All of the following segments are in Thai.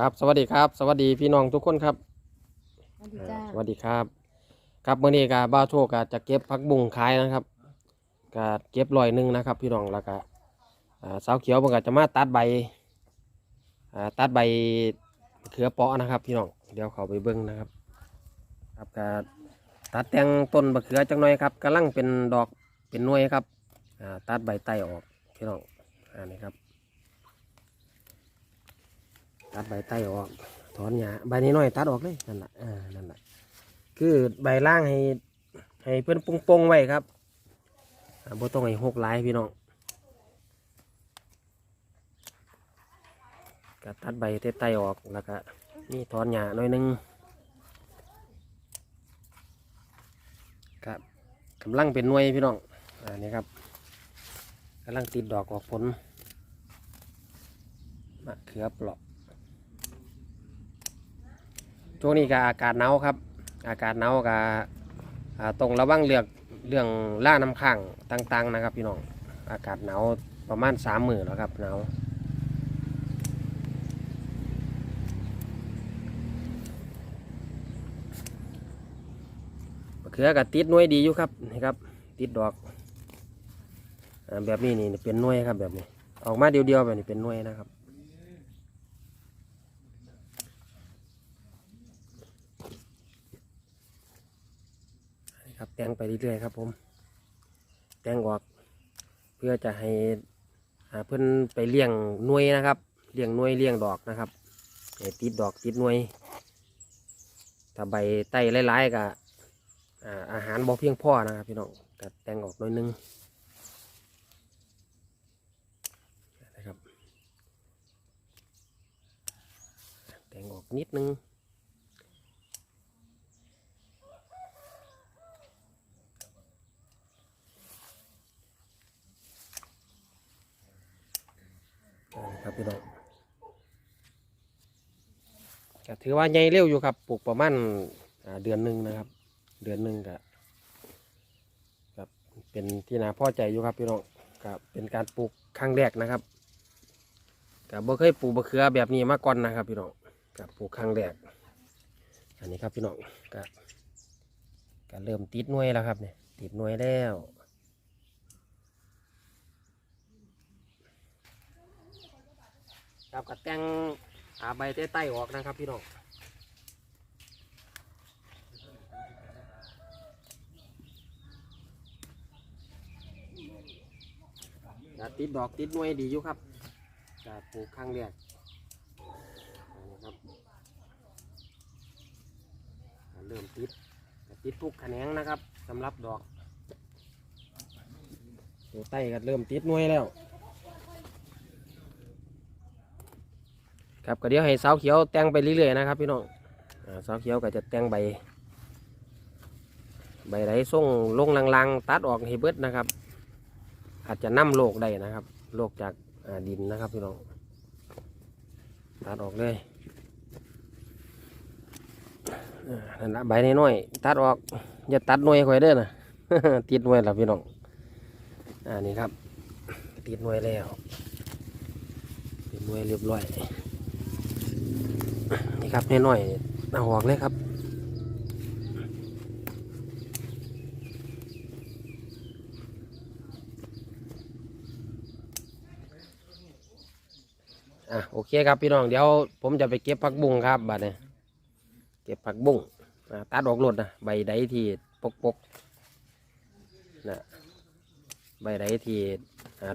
ครับ สวัสดีครับ สวัสดีพี่น้องทุกคนครับ สวัสดีจ้าสวัสดีครับ ครับมื้อนี้ก็บ้าวโชคก็จะเก็บผักบุ้งขายนะครับก็เก็บร้อยหนึ่งนะครับ พี่น้องแล้วก็อ่าสาวเขียวมันก็จะมาตัดใบอ่าตัดใบเขือเปาะนะครับ พี่น้องเดี๋ยวเขาไปเบิ้งนะครับ ครับก็ตัดแต่งต้นบะเขือจังหน่อยครับกำลังเป็นดอกเป็นหน่วยครับอ่าตัดใบไต้ออกพี่น้องอันนี้ครับ ตัดใบไต้ออก ถอนหญ้าใบนี้น้อยตัดออกเลยนั่นแหละอ่านั่นแหละคือใบล่างให้ให้เพื่อนปงๆไว้ครับอ่าบ่ต้องให้หกลายพี่น้องก็ตัดใบไต้ๆออกแล้วก็นี่ถอนหญ้าหน่อยหนึงครับกำลังเป็นหน่วยพี่น้องอ่านี่ครับกำลังติดดอกออกผลมะเขือเปราะ ช่วงนี้ก็อากาศหนาวครับ อากาศหนาวก็ต้องระวังเรื่องเรื่องล่าน้ำค้างต่าง ๆ นะครับ พี่น้องอากาศหนาวประมาณสามหมื่นแล้วครับหนาวเขือก็ติดน่วยดีอยู่ครับนี่ครับ ติดดอกแบบนี้นี่เป็นน่วยครับแบบนี้ ออกมาเดียวๆแบบนี้เป็นน่วยนะครับ ครับ แตงไปเรื่อยๆครับ ผม แตงออก เพื่อจะให้เพื่อนไปเลี้ยงหน่วยนะครับเลี้ยงหน่วยเลี้ยงดอกนะครับให้ติดดอกติดหน่วยถ้าใบไต้หลายๆก็อ่าอาหารบ่เพียงพอนะครับพี่น้องก็แตงออกหน่อยนึงนะครับแตงออกนิดนึง ครับพี่น้องก็ถือว่าใหญ่เร็วอยู่ครับปลูกประมาณเดือนหนึ่งนะครับ เดือนหนึ่งก็ครับเป็นที่นาพ่อใจอยู่ครับพี่น้องก็เป็นการปลูกครั้งแรกนะครับก็บ่เคยปลูกบะเขือแบบนี้มาก่อนนะครับ พี่น้องก็ปลูกครั้งแรกอันนี้ครับพี่น้องก็ก็เริ่มติดหน่วยแล้วครับเนี่ยติดหน่วยแล้ว ครับกับแต่งอาใบใต้ๆออกนะครับพี่น้องจะติดดอกติดหน่วยดีอยู่ครับจะปลูกข้างแรกนะครับเริ่มติดติดทุกแขนงนะครับสำหรับดอกตัวใต้ก็เริ่มติดหน่วยแล้ว ครับก็เดี๋ยวให้เสาเขียวแต่งไปเรื่อยๆนะครับพี่น้องอ่าสาเขียวก็จะแต่งใบ ใบไหนส่งลงลังๆ ตัดออกให้เบิดนะครับ อาจจะนำโรคได้นะครับโรคจากาดินนะครับพี่น้องตัดออกเลยอ่านั่นละใบน้อยๆตัดออกอย่าตัดหน่วยข่อยเด้อนะติดหน่วยแล้วพี่น้องอ่านี่ครับ ติดหน่วยแล้วติดหน่วยเรียบร้อย นี่ครับน้อยๆเอาออกเลยครับอะโอเคครับพี่น้องเดี๋ยวผมจะไปเก็บผักบุ้งครับบัดนี้เก็บผักบุ้งตัดออกรดนะใบใดที่ปกปกๆนะใบใดที่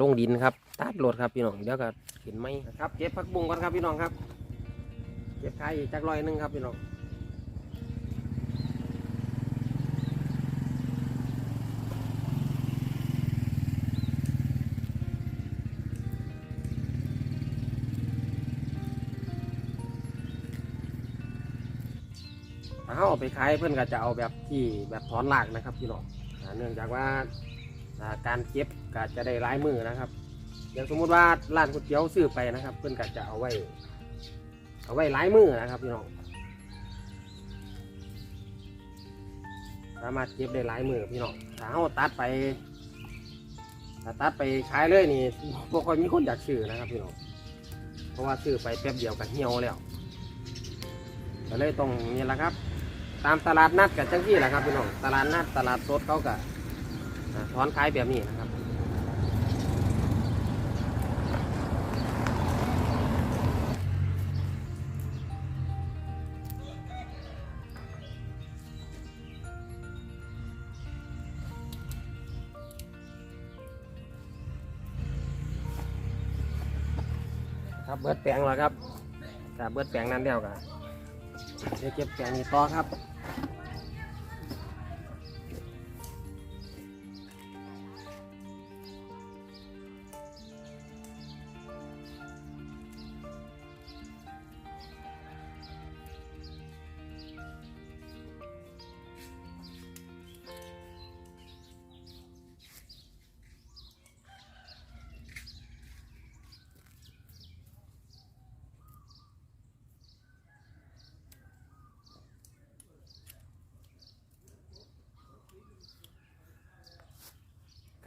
ลงดินครับตัดรดครับพี่น้องเดี๋ยวก็ขึ้นไหมครับเก็บผักบุ้งก่อนครับพี่น้องครับ เก็บขายอีกจักร้อยหนึงครับพี่น้องถ้าเขาเอาไปขายเพื่อนก็จะเอาแบบที่แบบถอนรากนะครับพี่น้องอ่าเนื่องจากว่าอ่าการเก็บก็จะได้หลายมือนะครับ อย่างสมมุติว่าร้านก๋วยเตี๋ยวซื้อไปนะครับ เพื่อนก็จะเอาไว้ เอาไว้หลายมือนะครับพี่น้องสามารถเก็บได้หลายมือพี่น้องถ้าเราตัดไปถ้าตัดไปขายเลยนี่พวกคนมีคนอยากซื้อนะครับพี่น้องเพราะว่าซื้อไปแป๊บเดียวก็เหี่ยวแล้วก็เลยต้องนี่แหละครับ ตามตลาดนัดกับจังที่แหละครับพี่น้องตลาดนัดตลาดสดเขาก็ถอนขายแบบนี้นะครับ ครับเบิดแปลงแล้วครับถ้าเบิดแปลงนั้นแล้วก็เดี๋ยวเก็บแปลงนี้ต่อครับ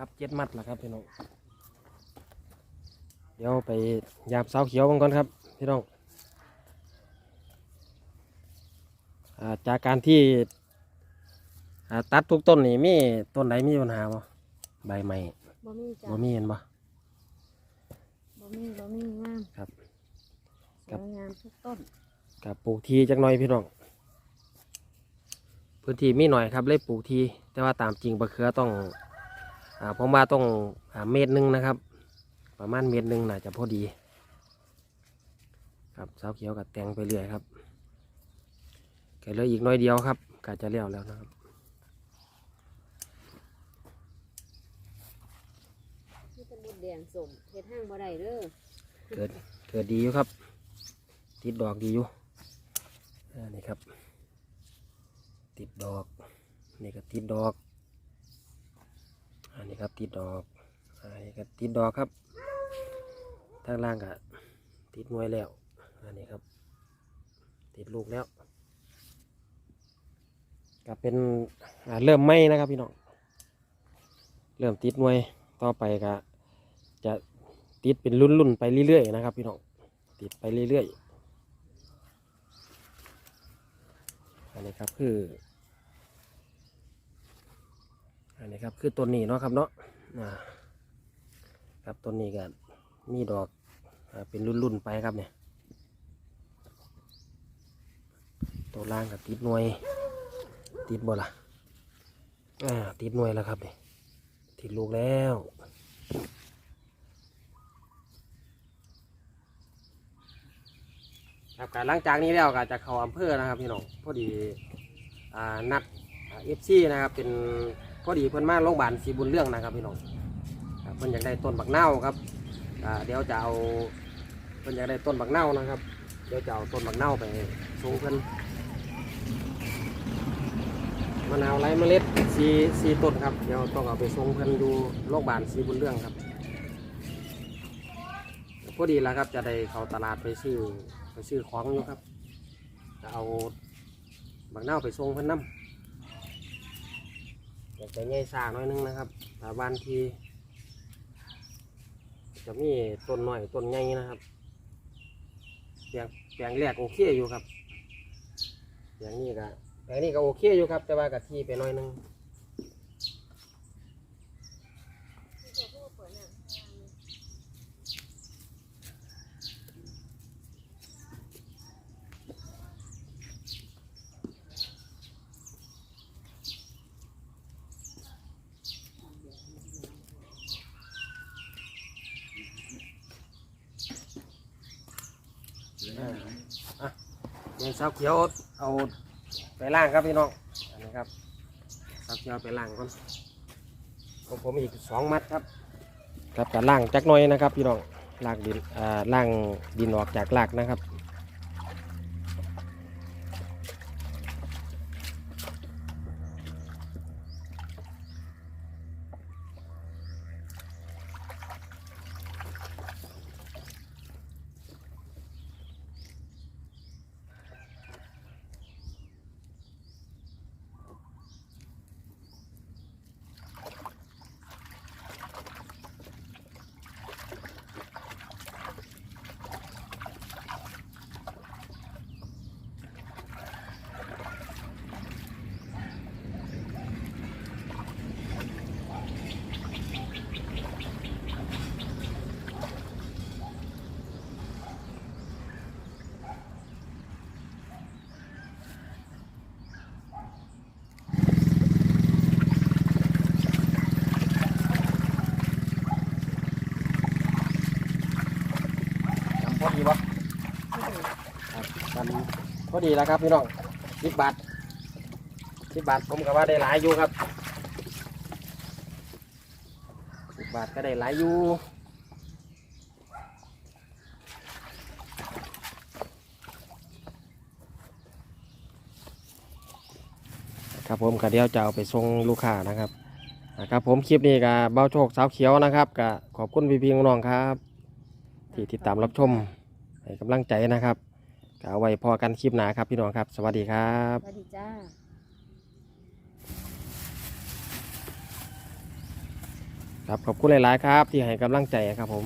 ครับเจ็ดมัดแล้วครับพี่น้องเดี๋ยวไปยามเสาเขียวบังก่อนครับพี่น้องอ่าจากการที่อ่าตัดทุกต้นนี่มีต้นไหนมีปัญหาบ่ใบใหม่บ่มีจ้ะบ่มีเห็นบ่บ่มีบ่มีงามครับสวยงามทุกต้นกับปลูกทีจักหน่อยพี่น้องพื้นที่มีหน่อยครับเลยปลูกทีแต่ว่าตามจริงบะเขือต้องอ่า ผมว่าต้องอ่าเมตรหนึ่งนะครับ ประมาณเมตรหนึ่งน่าจะพอดี ครับเสาเขียวกับแตงไปเรื่อยครับแค่เหลยอีกหน้อยเดียวครับก็จะเลี้ยวแล้วนะครับนี่เป็นบุดแดงสมเฮ็ดห้างบ่ได้เด้อเกิดเกิดดีอยู่ครับ ติดดอกดีอยู่อ่านี่ครับ ติดดอก นี่ก็ติดดอก อันนี้ครับติดดอกอันนี้ก็ติดดอกครับทางล่างก็ติดหน่วยแล้ว อันนี้ครับ ติดลูกแล้วก็เป็นเริ่มไหมนะครับพี่น้องเริ่มติดหน่วยต่อไปก็จะติดเป็นรุ่นๆไปเรื่อยๆนะครับพี่น้องติดไปเรื่อยๆอันนี้ครับคือ อันนี้ครับคือต้นนี้เนาะครับเนาะครับต้นนี้ก็มีดอกเป็นรุ่นๆไปครับเนี่ยตัวล่างกับติดหน่วย ติดบ่ล่ะอ่าติดหน่วยแล้วครับเนี่ยติดลูกแล้วครับการหลังจากนี้แล้วก็จะเข้าอำเภอนะครับพี่น้องพอดีอ่านัดเอฟซีนะครับเป็น พอดีเพิ่นมาโรงพยาบาลศรีบุญเรื่องนะครับพี่น้องครับเพิ่นอยากได้ต้นบักเน่าครับอ่าเดี๋ยวจะเอาเพิ่นอยากได้ต้นบักเน่านะครับ เดี๋ยวจะเอาต้นบักเน่าไปส่งเพิ่นมะนาวไร้เมล็ดสีสีต้นครับเดี๋ยวต้องเอาไปส่งเพิ่นดูโรงพยาบาลศรีบุญเรื่องครับพอดีแล้วครับจะได้เข้าตลาดไปซื้อไปซื้อของอยู่ครับจะเอาบักเน่าไปส่งเพิ่นน้ำ อยากจะง่ายซาหน่อยนึงนะครับแต่บ้านที่ จะมีต้นหน่อยต้นใหญ่นะครับแปลงแปลงแรกโอเคอยู่ครับแปลงนี้ก็แปลงนี้ก็โอเคอยู่ครับ แต่ว่ากับที่ไปหน่อยนึง อ่าอะเงินสาวเขียวเอาไปล่างครับพี่น้องอันนี้ครับสาวเขียวไปล่างก่อนของผมอีกสองมัดครับ ครับแต่ล่างจักหน้อยนะครับ พี่น้องล่างดินอ่าล่างดินออกจากลากนะครับ ค กันพ อดีแล้วครับพี่น้องสิบบาทสิบบาทผมก็ว่าได้หลายอยู่ครับสิบบาทก็ได้หลายอยู่ครับผมก็เดี๋ยวจะเอาไปส่งลูกค้านะครับครับผมคลิปนี้กับเบ้าโชคสาวเขียวนะครับก็ขอบคุณพี่พี่น้องๆครับ ที่ติดตามรับชมให้กำลังใจนะครับ ก็เอาไว้พอกันคลิปหนาครับพี่น้องครับ สวัสดีครับ สวัสดีจ้าครับขอบคุณหลาย ๆ ครับ ที่ให้กำลังใจครับผม